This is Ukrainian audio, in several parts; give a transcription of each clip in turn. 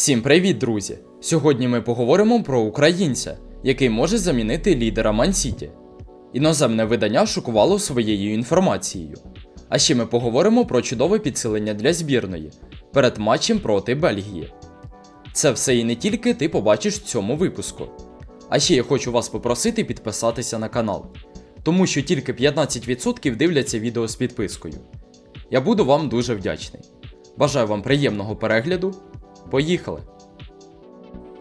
Всім привіт, друзі! Сьогодні ми поговоримо про українця, який може замінити лідера Мансіті. Іноземне видання шокувало своєю інформацією. А ще ми поговоримо про чудове підсилення для збірної перед матчем проти Бельгії. Це все і не тільки ти побачиш в цьому випуску. А ще я хочу вас попросити підписатися на канал, тому що тільки 15% дивляться відео з підпискою. Я буду вам дуже вдячний. Бажаю вам приємного перегляду. Поїхали!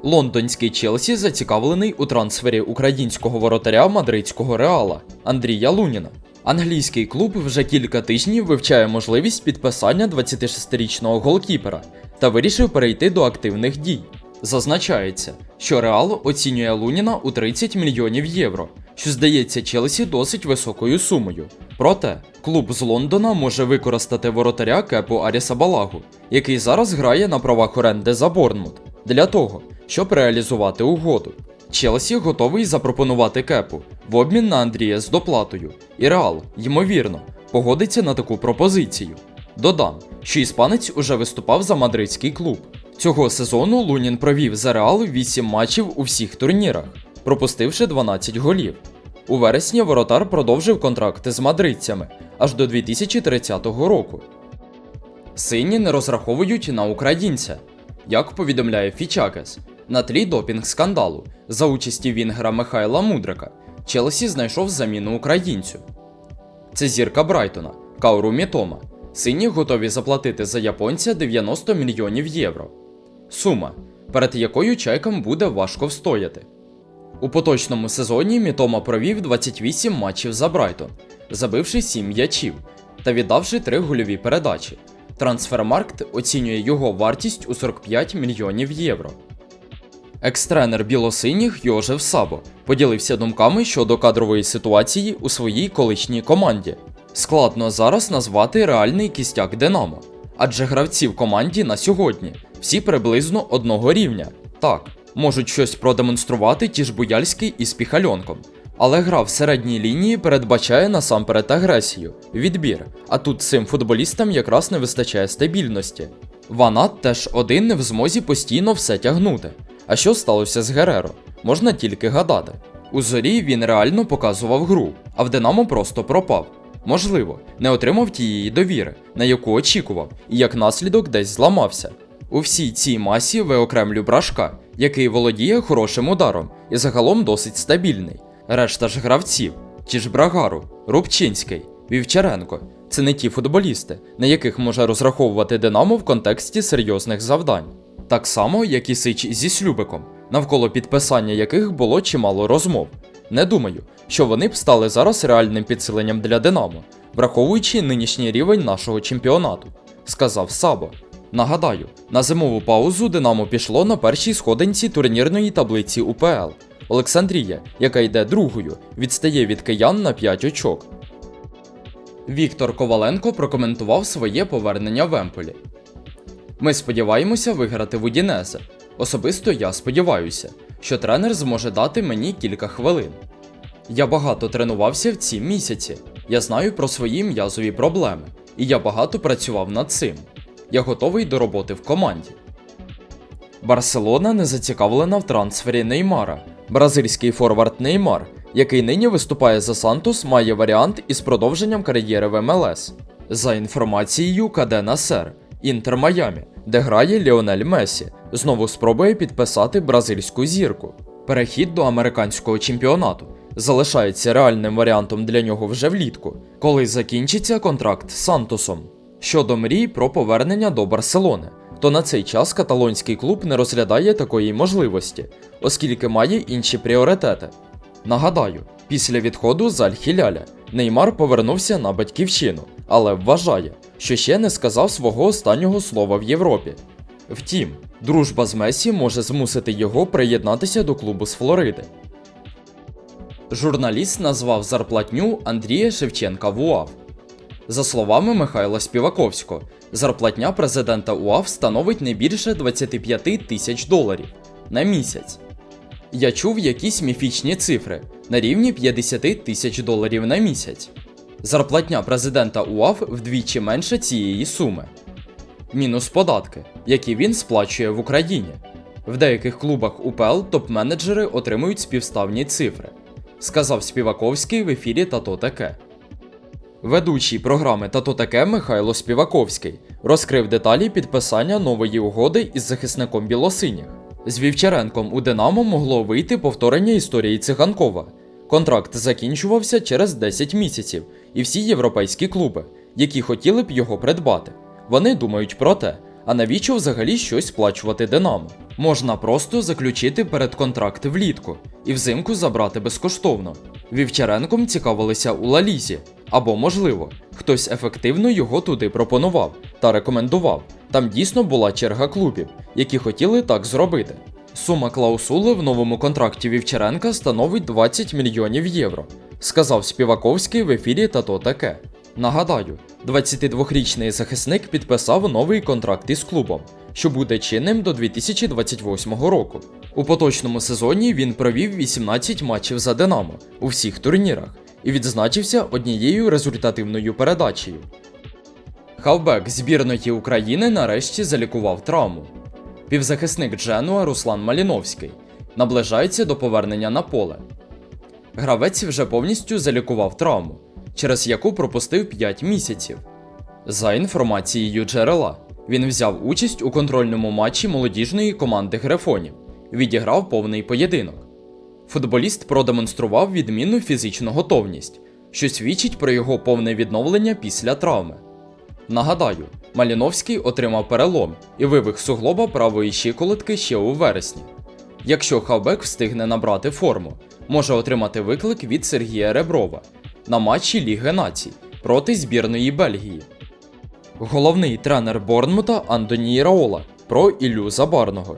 Лондонський Челсі зацікавлений у трансфері українського воротаря мадридського реала Андрія Луніна. Англійський клуб вже кілька тижнів вивчає можливість підписання 26-річного голкіпера та вирішив перейти до активних дій. Зазначається, що Реал оцінює Луніна у 30 мільйонів євро, що здається Челсі досить високою сумою. Проте, клуб з Лондона може використати воротаря Кепу Аріса Балагу, який зараз грає на правах оренди за Борнмут, для того, щоб реалізувати угоду. Челсі готовий запропонувати Кепу в обмін на Андрія з доплатою, і Реал, ймовірно, погодиться на таку пропозицію. Додам, що іспанець уже виступав за мадридський клуб. Цього сезону Лунін провів за Реал 8 матчів у всіх турнірах, пропустивши 12 голів. У вересні воротар продовжив контракти з мадридцями аж до 2030 року. Сині не розраховують на українця, як повідомляє Фічакес. На тлі допінг скандалу за участі вінгера Михайла Мудрика Челсі знайшов заміну українцю. Це зірка Брайтона, Кауру Мітома. Сині готові заплатити за японця 90 мільйонів євро. Сума, перед якою чайкам буде важко встояти. У поточному сезоні Мітома провів 28 матчів за Брайтон, забивши 7 м'ячів та віддавши 3 гольові передачі. Трансфермаркт оцінює його вартість у 45 мільйонів євро. Екс-тренер білосиніх Йожев Сабо поділився думками щодо кадрової ситуації у своїй колишній команді. Складно зараз назвати реальний кістяк Динамо, адже гравці в команді на сьогодні всі приблизно одного рівня. Так, можуть щось продемонструвати ті ж Буяльський із Піхальонком. Але гра в середній лінії передбачає насамперед агресію, відбір, а тут цим футболістам якраз не вистачає стабільності. Ванат теж один не в змозі постійно все тягнути. А що сталося з Гереро? Можна тільки гадати. У зорі він реально показував гру, а в Динамо просто пропав. Можливо, не отримав тієї довіри, на яку очікував, і як наслідок десь зламався. У всій цій масі виокремлю брашка, який володіє хорошим ударом і загалом досить стабільний. Решта ж гравців, ті ж Брагару, Рубчинський, Вівчаренко це не ті футболісти, на яких може розраховувати Динамо в контексті серйозних завдань. Так само, як і Сич зі Слюбиком, навколо підписання яких було чимало розмов. Не думаю, що вони б стали зараз реальним підсиленням для Динамо, враховуючи нинішній рівень нашого чемпіонату, сказав Сабо. Нагадаю, на зимову паузу Динамо пішло на першій сходинці турнірної таблиці УПЛ. Олександрія, яка йде другою, відстає від киян на 5 очок. Віктор Коваленко прокоментував своє повернення в Емполі. Ми сподіваємося виграти в Удінезе. Особисто я сподіваюся, що тренер зможе дати мені кілька хвилин. Я багато тренувався в ці місяці. Я знаю про свої м'язові проблеми, і я багато працював над цим. Я готовий до роботи в команді. Барселона не зацікавлена в трансфері Неймара. Бразильський форвард Неймар, який нині виступає за Сантос, має варіант із продовженням кар'єри в МЛС. За інформацією КД Насер, Інтер Майамі, де грає Ліонель Месі, знову спробує підписати бразильську зірку. Перехід до американського чемпіонату залишається реальним варіантом для нього вже влітку, коли закінчиться контракт з Сантосом. Щодо мрій про повернення до Барселони, то на цей час каталонський клуб не розглядає такої можливості, оскільки має інші пріоритети. Нагадаю, після відходу з Аль-Хіляля Неймар повернувся на батьківщину, але вважає, що ще не сказав свого останнього слова в Європі. Втім, дружба з Месі може змусити його приєднатися до клубу з Флориди. Журналіст назвав зарплатню Андрія Шевченка в УАВ. За словами Михайла Співаковського, зарплатня президента УАВ становить не більше 25 тисяч доларів на місяць. Я чув якісь міфічні цифри на рівні 50 тисяч доларів на місяць. Зарплатня президента УАВ вдвічі менше цієї суми. мінус податки, які він сплачує в Україні. В деяких клубах УПЛ топ-менеджери отримують співставні цифри, сказав Співаковський в ефірі Тато таке. Ведучий програми Тато таке Михайло Співаковський розкрив деталі підписання нової угоди із захисником Білосиніх. З Вівчаренком у Динамо могло вийти повторення історії Циганкова. Контракт закінчувався через 10 місяців, і всі європейські клуби, які хотіли б його придбати. Вони думають про те, а навіщо взагалі щось сплачувати Динамо? Можна просто заключити передконтракт влітку і взимку забрати безкоштовно. Вівчаренком цікавилися у Лалізі, або, можливо, хтось ефективно його туди пропонував та рекомендував. Там дійсно була черга клубів, які хотіли так зробити. Сума клаусули в новому контракті Вівчаренка становить 20 мільйонів євро, сказав Співаковський в ефірі Тато таке. Нагадаю, 22-річний захисник підписав новий контракт із клубом, що буде чинним до 2028 року. У поточному сезоні він провів 18 матчів за Динамо у всіх турнірах і відзначився однією результативною передачею. Хавбек збірної України нарешті залікував травму. Півзахисник Дженуа Руслан Маліновський наближається до повернення на поле. Гравець вже повністю залікував травму, через яку пропустив 5 місяців. За інформацією джерела, він взяв участь у контрольному матчі молодіжної команди Грифонів, відіграв повний поєдинок. Футболіст продемонстрував відмінну фізичну готовність, що свідчить про його повне відновлення після травми. Нагадаю, Маліновський отримав перелом і вивих суглоба правої щиколотки ще у вересні. Якщо Хавбек встигне набрати форму, може отримати виклик від Сергія Реброва на матчі Ліги Націй проти збірної Бельгії. Головний тренер Борнмута Антоній Раола про Іллю Забарного.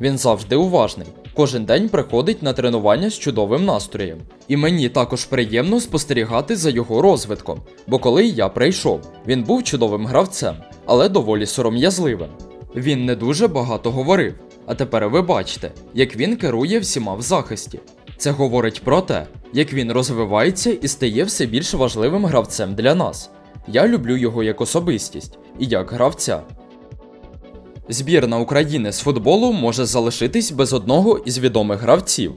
Він завжди уважний, кожен день приходить на тренування з чудовим настроєм. І мені також приємно спостерігати за його розвитком, бо коли я прийшов, він був чудовим гравцем, але доволі сором'язливим. Він не дуже багато говорив, а тепер ви бачите, як він керує всіма в захисті. Це говорить про те, як він розвивається і стає все більш важливим гравцем для нас. Я люблю його як особистість і як гравця. Збірна України з футболу може залишитись без одного із відомих гравців.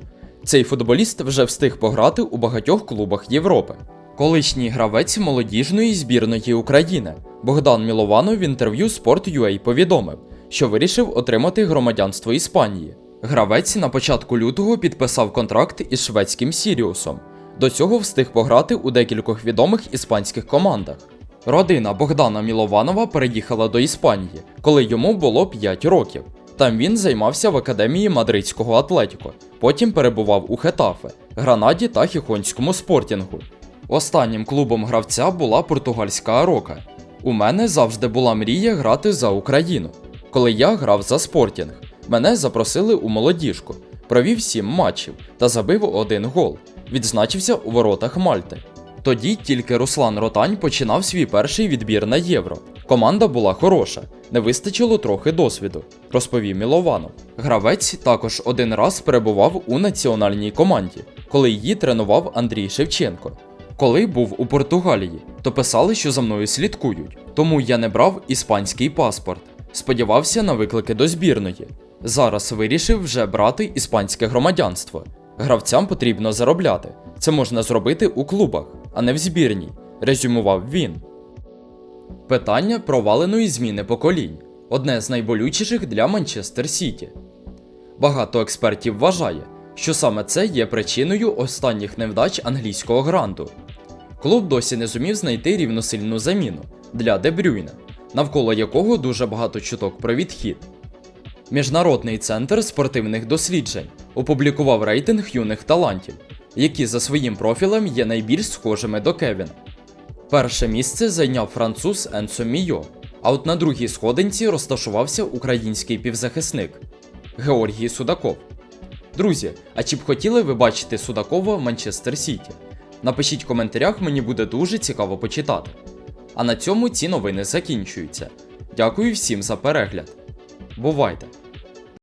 Цей футболіст вже встиг пограти у багатьох клубах Європи. Колишній гравець молодіжної збірної України Богдан Мілованов в інтерв'ю Sport.ua повідомив, що вирішив отримати громадянство Іспанії. Гравець на початку лютого підписав контракт із шведським Сіріусом. До цього встиг пограти у декількох відомих іспанських командах. Родина Богдана Мілованова переїхала до Іспанії, коли йому було 5 років. Там він займався в академії мадридського Атлетіко, потім перебував у Хетафе, Гранаді та Хіхонському спортінгу. Останнім клубом гравця була португальська Арока. У мене завжди була мрія грати за Україну. Коли я грав за спортінг, мене запросили у молодіжку, провів 7 матчів та забив один гол. Відзначився у воротах Мальти. Тоді тільки Руслан Ротань починав свій перший відбір на євро. Команда була хороша, не вистачило трохи досвіду, розповів Мілованов. Гравець також один раз перебував у національній команді, коли її тренував Андрій Шевченко. Коли був у Португалії, то писали, що за мною слідкують, тому я не брав іспанський паспорт. Сподівався на виклики до збірної. Зараз вирішив вже брати іспанське громадянство. Гравцям потрібно заробляти. Це можна зробити у клубах, а не в збірній, резюмував він. Питання проваленої зміни поколінь одне з найболючіших для Манчестер Сіті. Багато експертів вважає, що саме це є причиною останніх невдач англійського гранту. Клуб досі не зумів знайти рівносильну заміну для Дебрюйна, навколо якого дуже багато чуток про відхід. Міжнародний центр спортивних досліджень опублікував рейтинг юних талантів, які за своїм профілем є найбільш схожими до Кевіна. Перше місце зайняв француз Енсо Мійо, а от на другій сходинці розташувався український півзахисник Георгій Судаков. Друзі, а чи б хотіли ви бачити Судакова в Манчестер Сіті? Напишіть в коментарях, мені буде дуже цікаво почитати. А на цьому ці новини закінчуються. Дякую всім за перегляд. Бувайте!